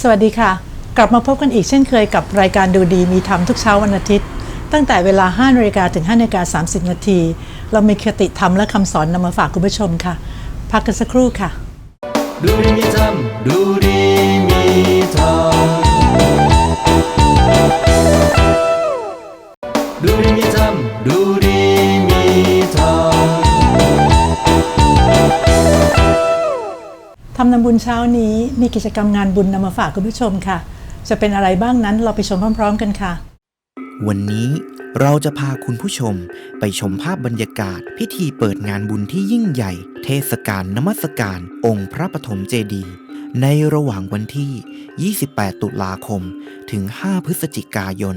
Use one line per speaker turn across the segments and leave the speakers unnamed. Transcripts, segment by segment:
สวัสดีค่ะ กลับมาพบกันอีกเช่นเคยกับรายการดูดีมีธรรมทุกเช้าวันอาทิตย์ ตั้งแต่เวลา5นาฬิกาถึง5นาฬิกา30 นาที เรามีคติธรรมและคำสอนนำมาฝากคุณผู้ชมค่ะ พักกันสักครู่ค่ะ
ดูดีมีธรรมดูดีมี
ทำนำบุญเช้านี้มีกิจกรรมงานบุญนำมาฝากคุณผู้ชมค่ะ จะเป็นอะไรบ้างนั้นเราไปชมพร้อม ๆ กันค่ะ
วันนี้เราจะพาคุณผู้ชมไปชมภาพบรรยากาศ พิธีเปิดงานบุญที่ยิ่งใหญ่ เทศกาลนมัสการ องค์พระปฐมเจดีย์ในระหว่างวันที่ 28 ตุลาคม ถึง 5 พฤศจิกายน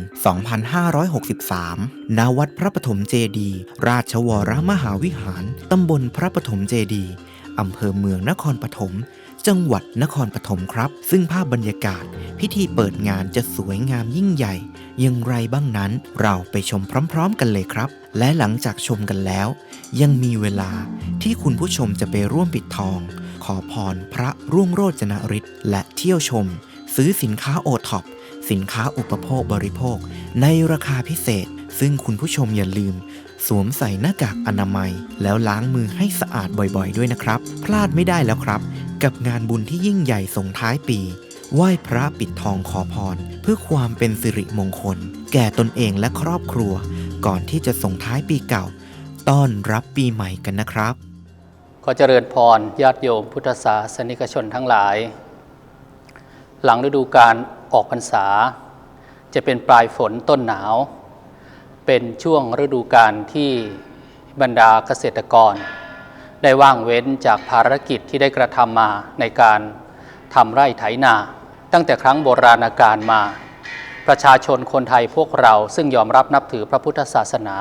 2563 ณ วัดพระปฐมเจดี ราชวรมหาวิหาร ตำบลพระปฐมเจดี อำเภอเมืองนครปฐม จังหวัดนครปฐมครับ ซึ่งภาพบรรยากาศ พิธีเปิดงานจะสวยงามยิ่งใหญ่ อย่างไรบ้างนั้นเราไปชมพร้อม ๆ กันเลยครับ และหลังจากชมกันแล้ว ยังมีเวลาที่คุณผู้ชมจะไปร่วมปิดทอง ขอพรพระร่วงโรจนฤทธิ์และเที่ยวชม ซื้อสินค้าโอท็อปสินค้าอุปโภคบริโภค ในราคาพิเศษ ซึ่งคุณผู้ชมอย่าลืม สวมใส่หน้ากากอนามัย แล้วล้างมือให้สะอาดบ่อยๆ ด้วยนะครับ พลาดไม่ได้แล้วครับ กับงานบุญที่ยิ่งใหญ่ส่งท้ายปีไหว้พระปิดทองขอพร เพื่อความเป็นสิริมงคล แก่ตนเองและครอบครัว ก่อนที่จะส่งท้ายปีเก่า ต้อนรับปีใหม่กันนะครับ
ขอเจริญพรญาติโยมพุทธศาสนิกชนทั้งหลาย หลังฤดูการออกพรรษา จะเป็นปลายฝนต้นหนาว เป็นช่วงฤดูการที่บรรดาเกษตรกร ได้ว่างเว้นจากภารกิจที่ได้กระทำมาในการทำไร่ไถนา ตั้งแต่ครั้งโบราณกาลมา ประชาชนคนไทยพวกเราซึ่งยอมรับนับถือพระพุทธศาสนา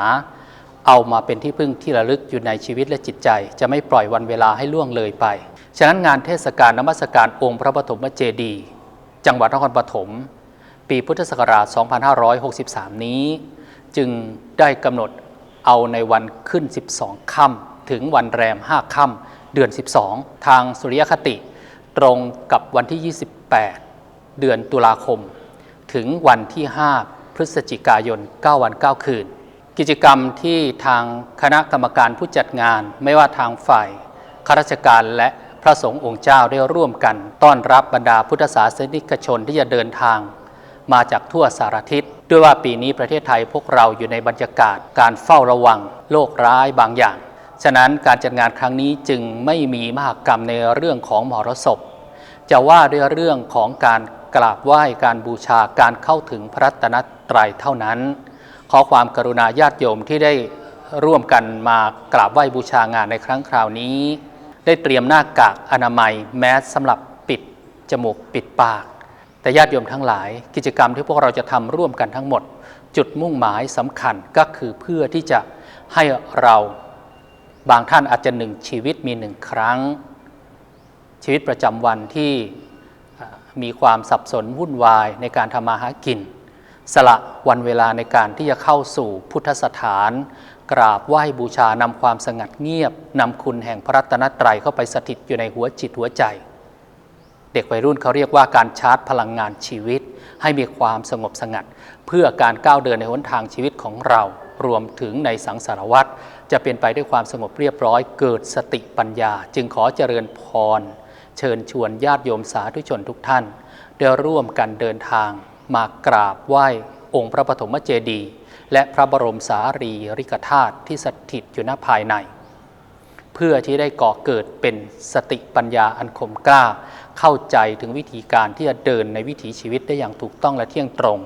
เอามาเป็นที่พึ่งที่ระลึกอยู่ในชีวิตและจิตใจ จะไม่ปล่อยวันเวลาให้ล่วงเลยไป ฉะนั้นงานเทศกาลนมัสการองค์พระปฐมเจดีย์จังหวัดนครปฐมปีพุทธศักราช 2563 นี้ จึงได้กำหนดเอาในวันขึ้น 12ค่ำถึงวันแรม 5ค่ำเดือน 12 ทางสุริยคติ ตรงกับวันที่ 28 เดือนตุลาคม ถึงวันที่ 5 พฤศจิกายน 9 วัน 9 คืน กิจกรรมที่ทางคณะกรรมการผู้จัดงาน ไม่ว่าทางฝ่ายข้าราชการและพระสงฆ์องค์เจ้าได้ร่วมกัน ต้อนรับบรรดาพุทธศาสนิกชนที่จะเดินทาง มาจากทั่วสารทิศ ด้วยว่าปีนี้ประเทศไทยพวกเราอยู่ในบรรยากาศการเฝ้าระวังโรคร้ายบางอย่าง ฉะนั้นการจัดงานครั้งนี้จึงไม่มีมหกรรมในเรื่องของมหรสพ จะว่าด้วยเรื่องของการกราบไหว้การบูชาการเข้าถึงพระตนตรัยเท่านั้น ขอความกรุณาญาติโยมที่ได้ร่วมกันมากราบไหว้บูชางานในครั้งคราวนี้ ได้เตรียมหน้ากากอนามัยแมสสำหรับปิดจมูกปิดปาก แต่ญาติโยมทั้งหลาย กิจกรรมที่พวกเราจะทำร่วมกันทั้งหมด จุดมุ่งหมายสำคัญก็คือเพื่อที่จะให้เราบางท่านอาจจะหนึ่งชีวิตมีหนึ่งครั้ง ชีวิตประจำวันที่มีความสับสนวุ่นวายในการทำมาหากิน สละวันเวลาในการที่จะเข้าสู่พุทธสถาน กราบไหว้บูชานำความสงัดเงียบนำคุณแห่งพระรัตนตรัยเข้าไปสถิตอยู่ในหัวจิตหัวใจ เด็กวัยรุ่นเขาเรียกว่าการชาร์จพลังงานชีวิต ให้มีความสงบสงัด เพื่อการก้าวเดินในหนทางชีวิตของเรา รวมถึงในสังสารวัตรจะเป็นไปด้วยความสงบเรียบร้อย เกิดสติปัญญา จึงขอเจริญพร เชิญชวนญาติโยมสาธุชนทุกท่านได้ร่วมกันเดินทาง มากราบไหว้องค์พระปฐมเจดีย์และพระบรมสารีริกธาตุที่สถิตอยู่ณภายใน เพื่อที่ได้ก่อเกิดเป็นสติปัญญาอันคมกล้า เข้าใจถึงวิธีการที่จะเดินในวิถีชีวิตได้อย่างถูกต้องและเที่ยงตรง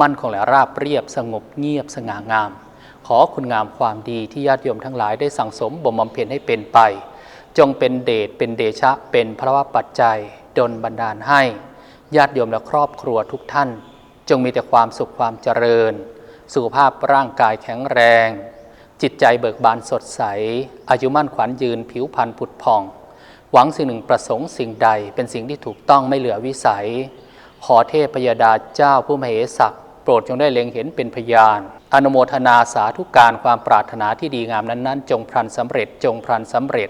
มั่นคงและราบเรียบสงบเงียบสง่างาม ขอคุณงามความดีที่ญาติโยมทั้งหลายได้สั่งสมบ่มบำเพ็ญให้เป็นไป จงเป็นเดชเป็นเดชะ เป็นพระวปัจจัยดลบันดาลให้ ญาติโยมและครอบครัวทุกท่าน จงมีแต่ความสุขความเจริญ สุขภาพร่างกายแข็งแรง จิตใจเบิกบานสดใส อายุมั่นขวัญยืนผิวพรรณผุดผ่อง หวังสิ่งหนึ่งประสงค์สิ่งใดเป็นสิ่งที่ถูกต้องไม่เหลือวิสัย ขอเทพพยาดาเจ้าผู้มเหสักโปรดจงได้เล็งเห็นเป็นพยาน อนุโมทนาสาธุการความปรารถนาที่ดีงามนั้นๆ จงพรันสำเร็จ จงพรันสำเร็จ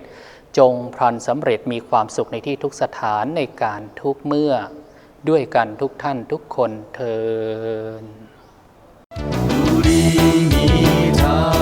จงพรันสำเร็จมีความสุขในที่ทุกสถานในการทุกเมื่อ ด้วยกันทุกท่านทุกคนเทอญ 우리 미타